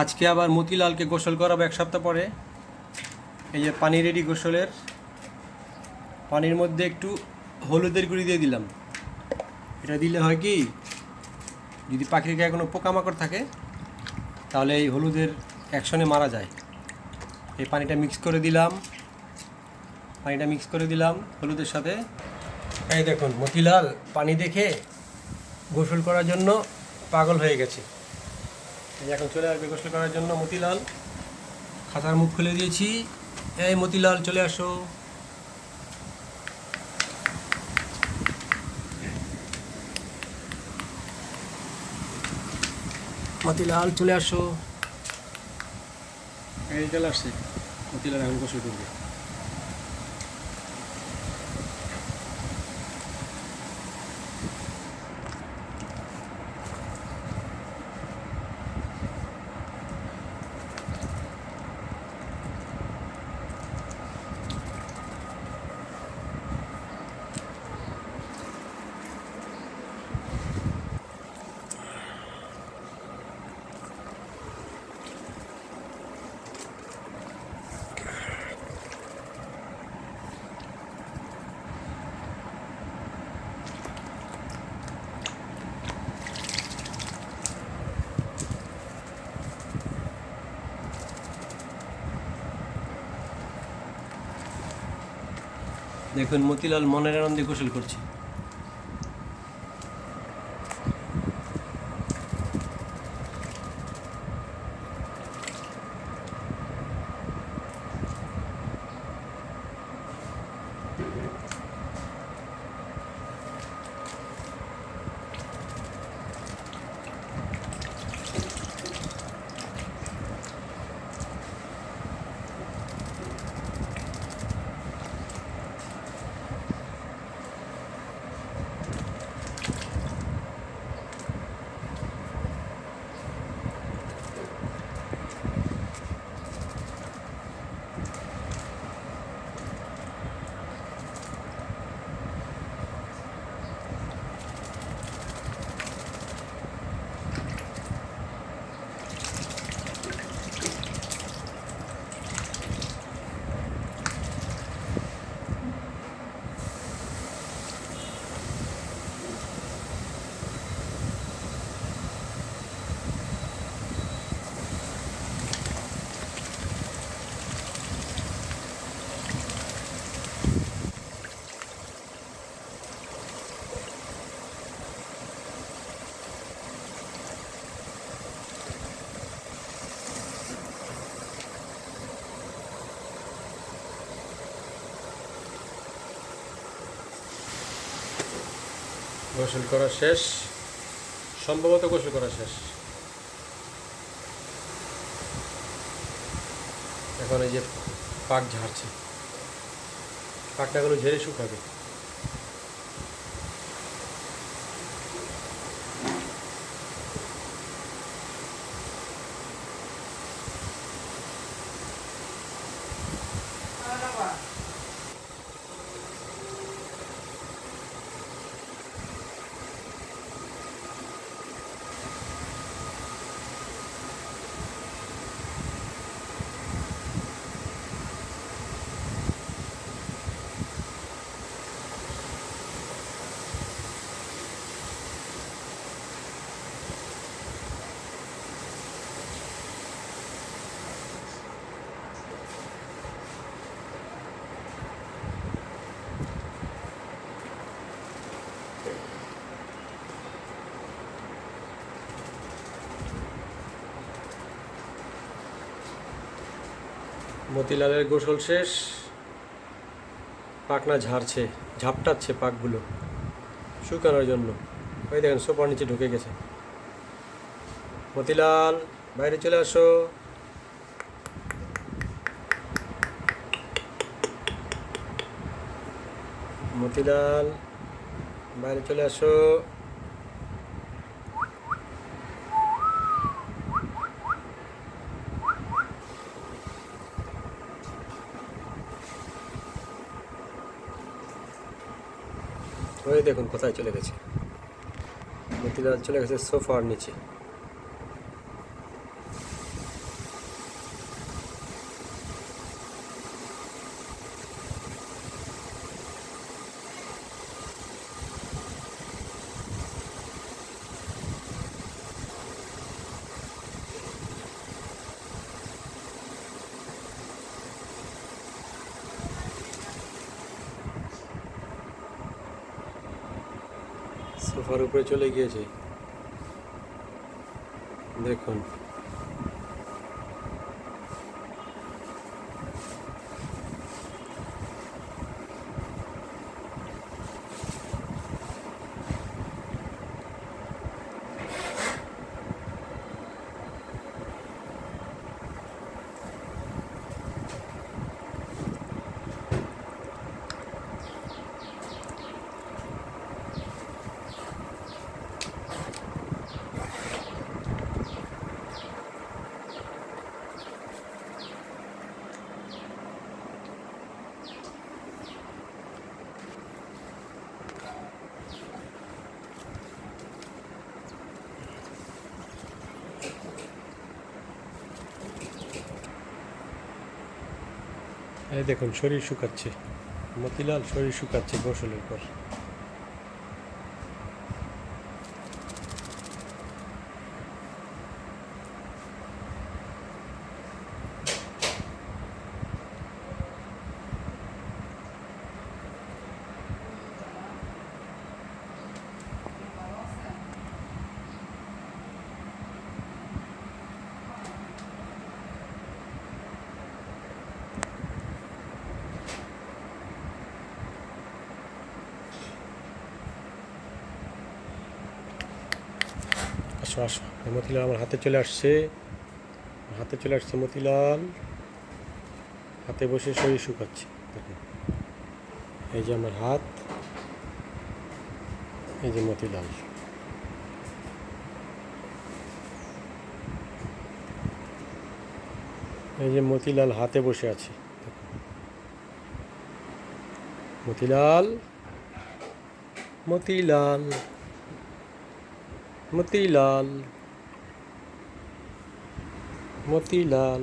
আজকে আবার মতিলালকে গোসল করাবো এক সপ্তাহ পরে। এই যে পানি রেডি গোসলের। পানির মধ্যে একটু হলুদের গুঁড়ি দিয়ে দিলাম। এটা দিলে হয় কি, যদি পাখির গায়ে কোনো পোকামাকড় থাকে, তাহলে এই হলুদের অ্যাকশনে মারা যায়। এই পানিটা মিক্স করে দিলাম। পানিটা মিক্স করে দিলাম হলুদের সাথে। এই দেখুন মতিলাল পানি দেখে গোসল করার জন্য পাগল হয়ে গেছে। এখন চলে আসবে গোসল করার জন্য মতিলাল। খাতার মুখ খুলে দিয়েছি। এই মতিলাল, চলে আসো। মতিলাল, চলে আসো। এই চলে আসছে। মতিলাল এখন গোসল করবে। দেখুন মতিলাল মনের আনন্দে গোসল করছে। গোসল করা শেষ। সম্ভবত গোসল করা শেষ। এখন এই যে পাক ঝাড়ছে। পাকটা পাকটাগুলো ঝেড়ে শুকাবে। মতিলালের গোসল শেষ। পাকনা ঝাড়ছে, ঝাপটাচ্ছে পাকগুলো শুকানোর জন্য। ওই দেখেন, সোফার নিচে ঢুকে গেছে। মতিলাল, বাইরে চলে আসো। মতিলাল, বাইরে চলে আসো। ওই দেখুন কোথায় চলে গেছে। মতিলাল চলে গেছে সোফার নিচে। সোফার উপরে চলে গিয়েছে। দেখুন। এই দেখুন শরীর শুকাচ্ছে। মতিলাল শরীর শুকাচ্ছে গোসলের পর। আসো আসো মতিলাল আমার হাতে চলে আসছে। হাতে চলে আসছে মতিলাল। হাতে বসে শরীর শুকাচ্ছে এই যে আমার হাত, এই যে মতিলাল। এই যে মতিলাল হাতে বসে আছে। মতিলাল মতিলাল। মতিলাল মতিলাল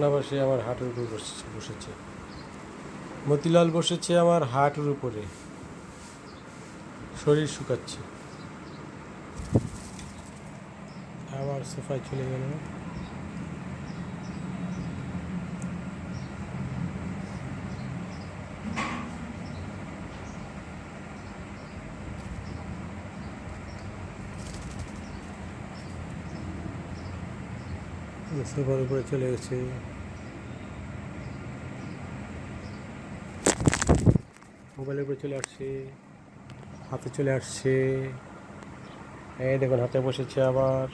এখন আবার সে আমার হাঁটুর উপর বসেছে বসেছে। মতিলাল বসেছে আমার হাঁটুর উপরে। শরীর শুকাচ্ছে। আবার সোফায় চলে গেল। সোফার উপরে চলে গেছে। মোবাইলের উপরে চলে আসছে হাতে চলে আসছে। এই দেখুন হাতে বসেছে আবার।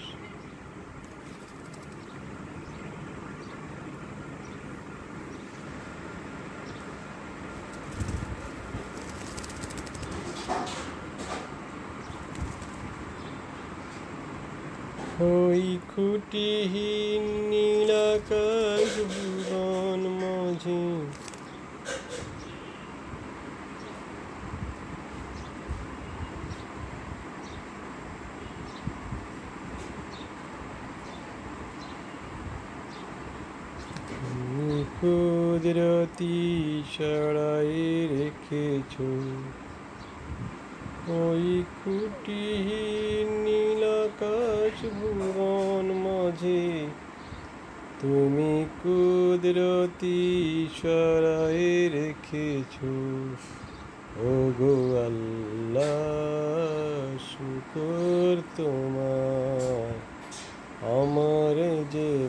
ওই খুঁটিহীন নীলাকাশ ভুবন মাঝে কুদরতি সরাই রেখেছ। ওই কুটিহীন নীলাকাশ ভুবন মাঝে। তুমি কুদরতি সরাই রেখেছ। ও গো আল্লাহ তোমার। আমার যে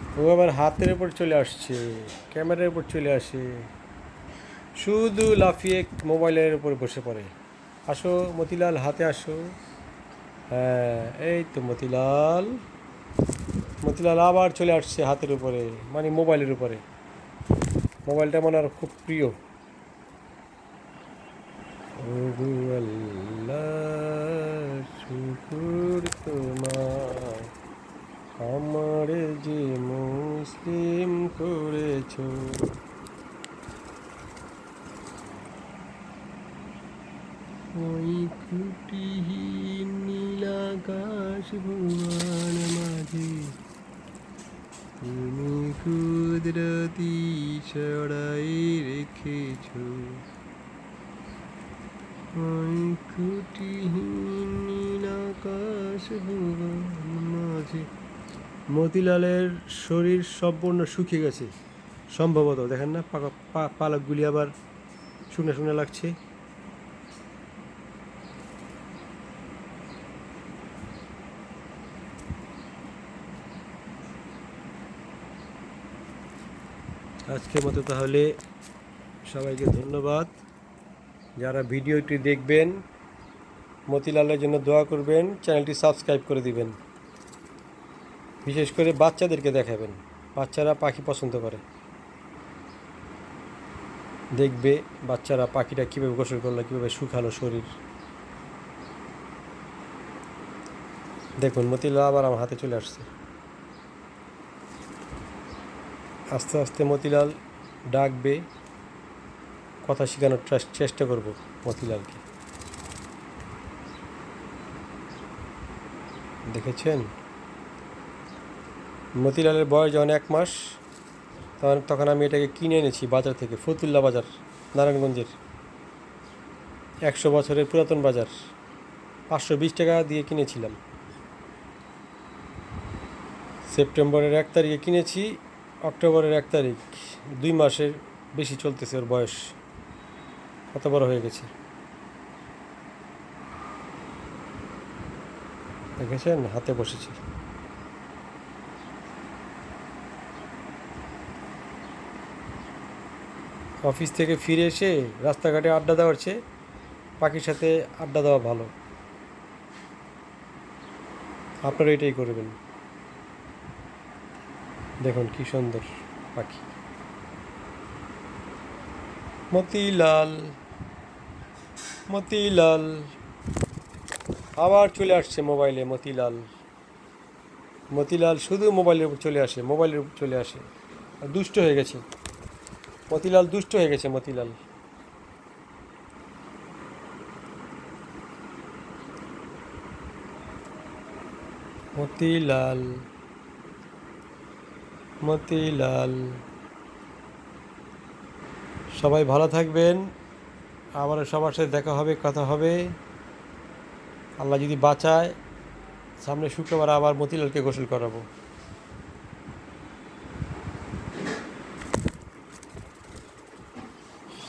ও আবার হাতের উপর চলে আসছে, ক্যামেরার উপর চলে আসে। শুধু লাফিয়ে মোবাইলের উপর বসে পড়ে। আসো মতিলাল, হাতে আসো। হ্যাঁ এই তো মতিলাল। মতিলাল আবার চলে আসছে হাতের উপরে মানে মোবাইলের উপরে। মোবাইলটা আর খুব প্রিয়। শুকুর তোমার। আমার যে মুসলিম করেছ। ওই কুটিহীন নীলাকাশ ভুবন মাঝে তুমি কুদরতি ছড়াই রেখেছ। ওই কুটিহীন নীলাকাশ ভুবন মাঝে মতিলালের শরীর সম্পূর্ণ শুকিয়ে গেছে। সম্ভবত, দেখেন না, পাকা পালকগুলি আবার শুকনো শুকনো লাগছে। আজকের মতো তাহলে সবাইকে ধন্যবাদ। যারা ভিডিওটি দেখবেন, মতিলালের জন্য দোয়া করবেন, চ্যানেলটি সাবস্ক্রাইব করে দিবেন। বিশেষ করে বাচ্চাদেরকে দেখাবেন। বাচ্চারা পাখি পছন্দ করে। দেখবে বাচ্চারা পাখিটা কীভাবে গোসল করল, কীভাবে শুকালো শরীর। দেখুন, মতিলাল আবার আমার হাতে চলে আসছে। আস্তে আস্তে মতিলাল ডাকবে, কথা শেখানোর চেষ্টা করব মতিলালকে। দেখেছেন? মতিলালের বয়স যখন এক মাস, তখন তখন আমি এটাকে কিনে এনেছি বাজার থেকে, ফতুল্লা বাজার, নারায়ণগঞ্জের। একশো বছরের পুরাতন বাজার, পাঁচশো বিশ টাকা দিয়ে কিনেছিলাম। সেপ্টেম্বরের এক তারিখে কিনেছি, অক্টোবরের এক তারিখ, দুই মাসের বেশি চলতেছে ওর বয়স, কত বড় হয়ে গেছে। দেখেছেন? হাতে বসেছি। অফিস থেকে ফিরে এসে রাস্তাঘাটে আড্ডা দেওয়ার চেয়ে পাখির সাথে আড্ডা দেওয়া ভালো। আপনারা এটাই করবেন। দেখুন কি সুন্দর পাখি। মতিলাল মতিলাল, আবার চলে আসছে মোবাইলে মতিলাল। মতিলাল শুধু মোবাইলের উপর চলে আসে, মোবাইলের উপর চলে আসে। দুষ্ট হয়ে গেছে। মতিলাল দুষ্ট হয়ে গেছে, মতিলাল। মতিলাল মতিলাল। সবাই ভালো থাকবেন। আবার সবার সাথে দেখা হবে, কথা হবে। আল্লাহ যদি বাঁচায়, সামনে শুক্রবার আবার মতিলালকে গোসল করাবো।